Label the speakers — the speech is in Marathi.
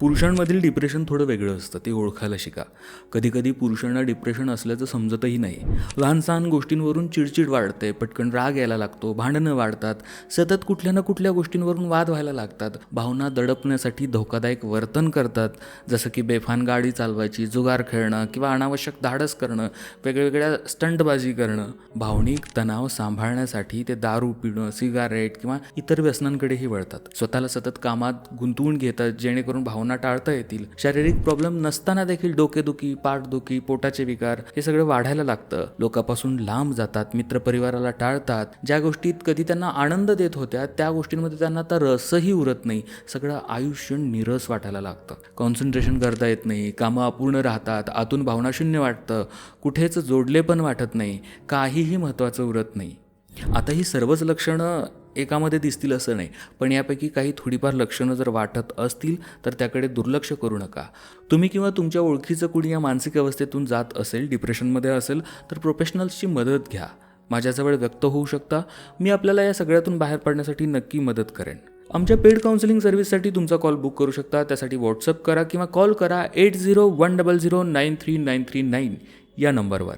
Speaker 1: पुरुषांमधील डिप्रेशन थोडं वेगळं असतं ते ओळखायला शिका. कधीकधी पुरुषांना डिप्रेशन असल्याचं समजतही नाही. लहान सहान गोष्टींवरून चिडचिड वाढते पटकन राग यायला लागतो भांडणं वाढतात सतत कुठल्या ना कुठल्या गोष्टींवरून वाद व्हायला लागतात भावना दडपण्यासाठी धोकादायक वर्तन करतात जसं की बेफान गाडी चालवायची जुगार खेळणं किंवा अनावश्यक धाडस करणं वेगवेगळ्या स्टंटबाजी करणं. भावनिक तणाव सांभाळण्यासाठी ते दारू पिणं सिगारेट किंवा इतर व्यसनांकडेही वळतात. स्वतःला सतत कामात गुंतवून घेतात जेणेकरून भावना टाळता येतील. शारीरिक प्रॉब्लेम नसताना देखील डोकेदुखी पाठदुखी पोटाचे विकार हे सगळं वाढायला लागतं. लोकांपासून लांब जातात मित्रपरिवाराला टाळतात. ज्या गोष्टीत कधी त्यांना आनंद देत होत्या त्या गोष्टींमध्ये त्यांना आता रसही उरत नाही. सगळं आयुष्य निरस वाटायला लागतं. कॉन्सन्ट्रेशन करता येत नाही कामं अपूर्ण राहतात आतून भावनाशून्य वाटतं. कुठेच जोडले पण वाटत नाही काहीही महत्त्वाचं उरत नाही. आता ही सर्वच लक्षणं एकामध्ये दिसतील असं नाही. पण यापैकी काही थोडीफार लक्षणं जर वाटत असतील तर त्याकडे दुर्लक्ष करू नका. तुम्ही किंवा तुमच्या ओळखीचं कुणी या मानसिक अवस्थेतून जात असेल डिप्रेशनमध्ये असेल तर प्रोफेशनल्सची मदत घ्या. माझ्याजवळ व्यक्त होऊ शकता. मी आपल्याला या सगळ्यातून बाहेर पडण्यासाठी नक्की मदत करेन. आमच्या पेड काउन्सिलिंग सर्व्हिससाठी तुमचा कॉल बुक करू शकता. त्यासाठी व्हॉट्सअप करा किंवा कॉल करा eight zero one double zero nine three nine three nine या नंबरवर.